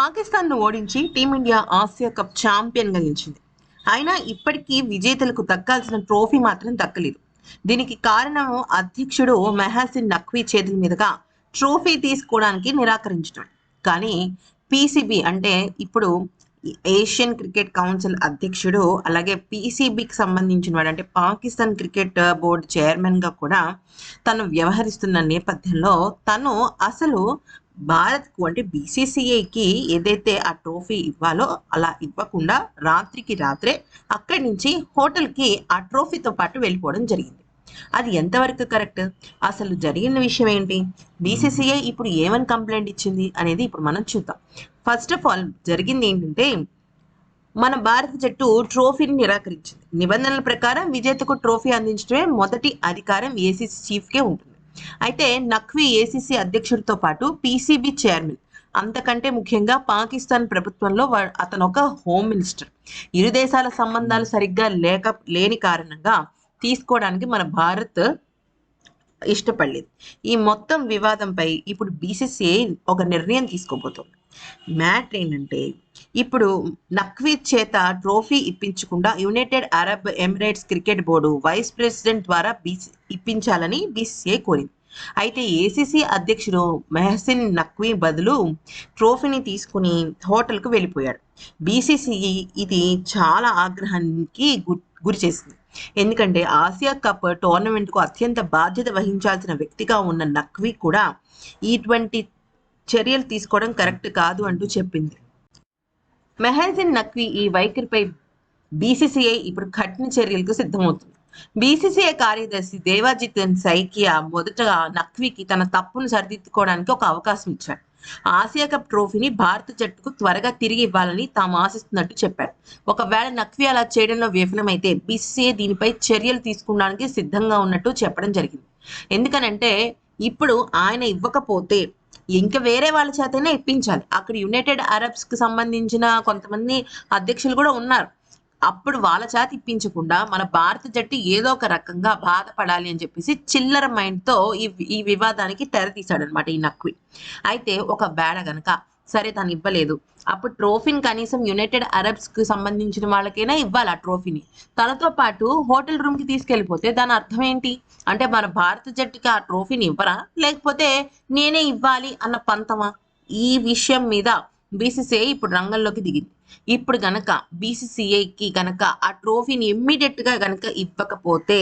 పాకిస్తాన్ను ఓడించి team India Asia cup ఛాంపియన్గా నిలిచింది. అయినా ఇప్పటికీ విజేతలకు దక్కాల్సిన ట్రోఫీ మాత్రం దక్కలేదు. దీనికి కారణం అధ్యక్షుడు మెహాసిన్ నఖ్వీ చేతుల మీదుగా ట్రోఫీ తీసుకోవడానికి నిరాకరించడం. కానీ పీసీబీ అంటే ఇప్పుడు ఏషియన్ క్రికెట్ కౌన్సిల్ అధ్యక్షుడు అలాగే పీసీబీకి సంబంధించిన వాడు అంటే పాకిస్తాన్ క్రికెట్ బోర్డు చైర్మన్గా కూడా తను వ్యవహరిస్తున్న నేపథ్యంలో తను అసలు భారత్కు అంటే బీసీసీఐకి ఏదైతే ఆ ట్రోఫీ ఇవ్వాలో అలా ఇవ్వకుండా రాత్రికి రాత్రే అక్కడి నుంచి హోటల్కి ఆ ట్రోఫీతో పాటు వెళ్ళిపోవడం జరిగింది. అది ఎంతవరకు కరెక్ట్? అసలు జరిగిన విషయం ఏంటి? బీసీసీఐ ఇప్పుడు ఏమని కంప్లైంట్ ఇచ్చింది అనేది ఇప్పుడు మనం చూద్దాం. ఫస్ట్ ఆఫ్ ఆల్ జరిగింది ఏంటంటే మన భారత జట్టు ట్రోఫీని నిరాకరించింది. నిబంధనల ప్రకారం విజేతకు ట్రోఫీ అందించడమే మొదటి అధికారం ఏసీసీ చీఫ్కే ఉంటుంది. అయితే నఖ్వీ ఏసీసీ అధ్యక్షుడితో పాటు పీసీబీ చైర్మన్ అంతకంటే ముఖ్యంగా పాకిస్తాన్ ప్రభుత్వంలో అతను ఒక హోమ్ మినిస్టర్ ఇరు దేశాల సంబంధాలు సరిగ్గా లేక లేని కారణంగా తీసుకోవడానికి మన భారత్ ఇష్టపడలేదు. ఈ మొత్తం వివాదంపై ఇప్పుడు బీసీసీఐ ఒక నిర్ణయం తీసుకోబోతోంది. మ్యాట్ ఏంటంటే ఇప్పుడు నక్వీ చేత trophy ఇప్పించకుండా United Arab Emirates cricket board vice president ద్వారా బీసీ ఇప్పించాలని బీసీసీఐ కోరింది. అయితే ఏసీసీ అధ్యక్షుడు మెహసిన్ నఖ్వీ బదులు ట్రోఫీని తీసుకుని హోటల్కు వెళ్ళిపోయాడు. బీసీసీ ఇది చాలా ఆగ్రహానికి గురి చేసింది ఎందుకంటే ఆసియా కప్ టోర్నమెంట్కు అత్యంత బాధ్యత వహించాల్సిన వ్యక్తిగా ఉన్న నక్వీ కూడా ఇటువంటి చర్యలు తీసుకోవడం కరెక్ట్ కాదు అంటూ చెప్పింది. మెహజిన్ నక్వీ ఈ వైఖరిపై బీసీసీఐ ఇప్పుడు కఠిన చర్యలకు సిద్ధమవుతుంది. బీసీసీఐ కార్యదర్శి దేవాజిత్ సైకియా మొదటగా నక్వీకి తన తప్పును సరిదిద్దుకోవడానికి ఒక అవకాశం ఇచ్చాడు. ఆసియా కప్ ట్రోఫీని భారత జట్టుకు త్వరగా తిరిగి ఇవ్వాలని తాము ఆశిస్తున్నట్టు చెప్పారు. ఒకవేళ నఖ్వీ అలా చేయడంలో విఫలమైతే బీసీసీఐ దీనిపై చర్యలు తీసుకోవడానికి సిద్ధంగా ఉన్నట్టు చెప్పడం జరిగింది. ఎందుకనంటే ఇప్పుడు ఆయన ఇవ్వకపోతే ఇంకా వేరే వాళ్ళ చేతనే ఇప్పించాలి. అక్కడ యునైటెడ్ అరబ్స్కి సంబంధించిన కొంతమంది అధ్యక్షులు కూడా ఉన్నారు. అప్పుడు వాళ్ళ చేత ఇప్పించకుండా మన భారత జట్టు ఏదో ఒక రకంగా బాధపడాలి అని చెప్పేసి చిల్లర మైండ్తో ఈ ఈ వివాదానికి తెర తీశాడు ఈ నక్వి. అయితే ఒక వేళ గనక సరే తను ఇవ్వలేదు. అప్పుడు ట్రోఫీని కనీసం యునైటెడ్ అరబ్స్కి సంబంధించిన వాళ్ళకైనా ఇవ్వాలి ఆ ట్రోఫీని? తనతో పాటు హోటల్ రూమ్కి తీసుకెళ్ళిపోతే దాని అర్థం ఏంటి? అంటే మన భారత జట్టుకి ఆ ట్రోఫీని ఇవ్వరా? లేకపోతే నేనే ఇవ్వాలి అన్న పంతమా? ఈ విషయం మీద బీసీసీఐ ఇప్పుడు రంగంలోకి దిగింది. ఇప్పుడు గనక బీసీసీఐకి గనక ఆ ట్రోఫీని ఇమ్మీడియట్గా గనక ఇవ్వకపోతే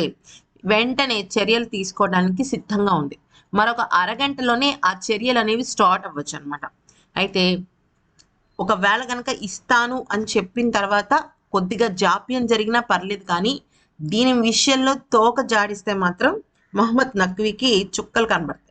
వెంటనే చర్యలు తీసుకోవడానికి సిద్ధంగా ఉంది. మరొక అరగంటలోనే ఆ చర్యలు అనేవి స్టార్ట్ అవ్వచ్చు అనమాట అయితే ఒకవేళ గనక ఇస్తాను అని చెప్పిన తర్వాత కొద్దిగా జాప్యం జరిగినా పర్లేదు కానీ దీని విషయంలో తోక జాడిస్తే మాత్రం మహమ్మద్ నక్వికి చుక్కలు కనబడతాయి.